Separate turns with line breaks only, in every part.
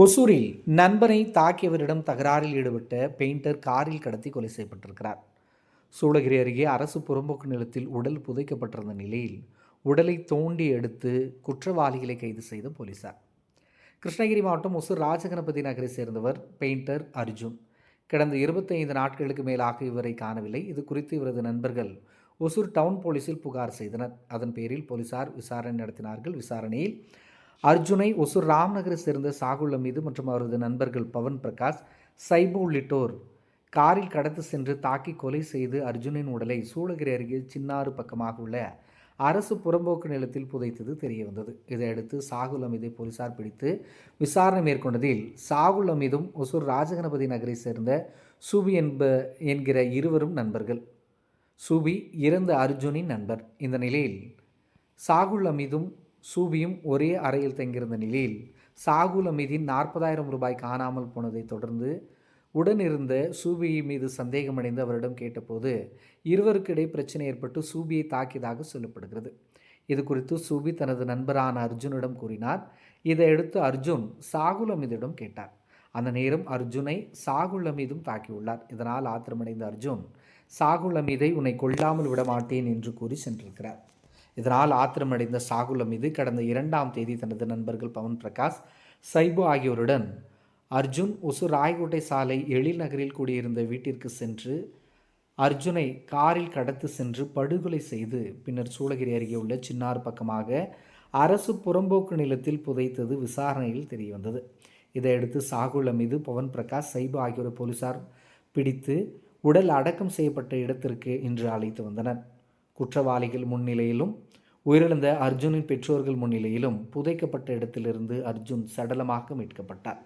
ஒசூரில் நண்பனை தாக்கியவரிடம் தகராறில் ஈடுபட்ட பெயிண்டர் காரில் கடத்தி கொலை செய்யப்பட்டிருக்கிறார். சூளகிரி அருகே அரசு புறம்போக்கு நிலத்தில் உடல் புதைக்கப்பட்டிருந்த நிலையில் உடலை தோண்டி எடுத்து குற்றவாளிகளை கைது செய்த போலீசார். கிருஷ்ணகிரி மாவட்டம் ஒசூர் ராஜகணபதி நகரை சேர்ந்தவர் பெயிண்டர் அர்ஜுன். கடந்த இருபத்தைந்து நாட்களுக்கு மேலாக இவரை காணவில்லை. இது குறித்து இவரது நண்பர்கள் ஒசூர் டவுன் போலீசில் புகார் செய்தனர். அதன் பேரில் போலீசார் விசாரணை நடத்தினார்கள். விசாரணையில் அர்ஜுனை ஒசூர் ராம்நகரை சேர்ந்த சாகுல் மீது மற்றும் அவரது நண்பர்கள் பவன் பிரகாஷ் சைபு உள்ளிட்டோர் காரில் கடத்து சென்று தாக்கி கொலை செய்து அர்ஜுனின் உடலை சூளகிரி அருகே சின்னாறு பக்கமாக உள்ள அரசு புறம்போக்கு நிலத்தில் புதைத்தது தெரிய வந்தது இதையடுத்து சாகுல் அமீதை போலீசார் பிடித்து விசாரணை மேற்கொண்டதில் சாகுல் அமீதும் ஒசூர் ராஜகணபதி நகரை சேர்ந்த சூபி என்ப என்கிற இருவரும் நண்பர்கள். சூபி இறந்த அர்ஜுனின் நண்பர். இந்த நிலையில் சாகுல் அமீதும் சூபியும் ஒரே அறையில் தங்கியிருந்த நிலையில் சாகுல் அமீதின் நாற்பதாயிரம் ரூபாய் காணாமல் போனதை தொடர்ந்து உடனிருந்த சூபியை மீது சந்தேகமடைந்து அவரிடம் கேட்டபோது இருவருக்கிடையே பிரச்சனை ஏற்பட்டு சூபியை தாக்கியதாக சொல்லப்படுகிறது. இது குறித்து சூபி தனது நண்பரான அர்ஜுனிடம் கூறினார். இதையடுத்து அர்ஜுன் சாகுல் அமீதிடம் கேட்டார். அந்த நேரம் அர்ஜுனை சாகுல் அமீதும் தாக்கியுள்ளார். இதனால் ஆத்திரமடைந்த அர்ஜுன் சாகுல் அமீதை உன்னை கொல்லாமல் விட மாட்டேன் என்று கூறி சென்றிருக்கிறார். இதனால் ஆத்திரமடைந்த சாகுலம் மீது கடந்த இரண்டாம் தேதி தனது நண்பர்கள் பவன் பிரகாஷ் சைபு ஆகியோருடன் அர்ஜுன் உசு ராயக்கோட்டை சாலை எழில் நகரில் கூடியிருந்த வீட்டிற்கு சென்று அர்ஜுனை காரில் கடத்து சென்று படுகொலை செய்து பின்னர் சூளகிரி அருகே உள்ள சின்னார் பக்கமாக அரசு புறம்போக்கு நிலத்தில் புதைத்தது விசாரணையில் தெரியவந்தது. இதையடுத்து சாகுல மீது பவன் பிரகாஷ் சைபு ஆகியோரை போலீசார் பிடித்து உடல் அடக்கம் செய்யப்பட்ட இடத்திற்கு இன்று அழைத்து வந்தனர். குற்றவாளிகள் முன்னிலையிலும் உயிரிழந்த அர்ஜுனின் பெற்றோர்கள் முன்னிலையிலும் புதைக்கப்பட்ட இடத்திலிருந்து அர்ஜுன் சடலமாக மீட்கப்பட்டார்.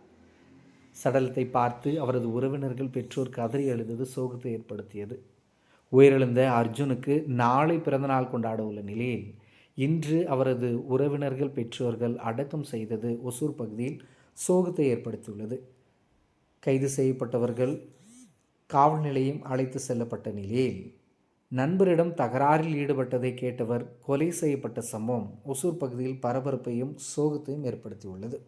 சடலத்தை பார்த்து அவரது உறவினர்கள் பெற்றோர் கதறி எழுந்தது சோகத்தை ஏற்படுத்தியது. உயிரிழந்த அர்ஜுனுக்கு நாளை பிறந்தநாள் கொண்டாட உள்ள நிலையில் இன்று அவரது உறவினர்கள் பெற்றோர்கள் அடக்கம் செய்தது ஒசூர் பகுதியில் சோகத்தை ஏற்படுத்தியுள்ளது. கைது செய்யப்பட்டவர்கள் காவல் நிலையம் அழைத்து செல்லப்பட்ட நிலையில் நண்பரிடம் தகராறில் ஈடுபட்டதை கேட்டவர் கொலை செய்யப்பட்ட சம்பவம் ஒசூர் பகுதியில் பரபரப்பையும் சோகத்தையும் ஏற்படுத்தியுள்ளது.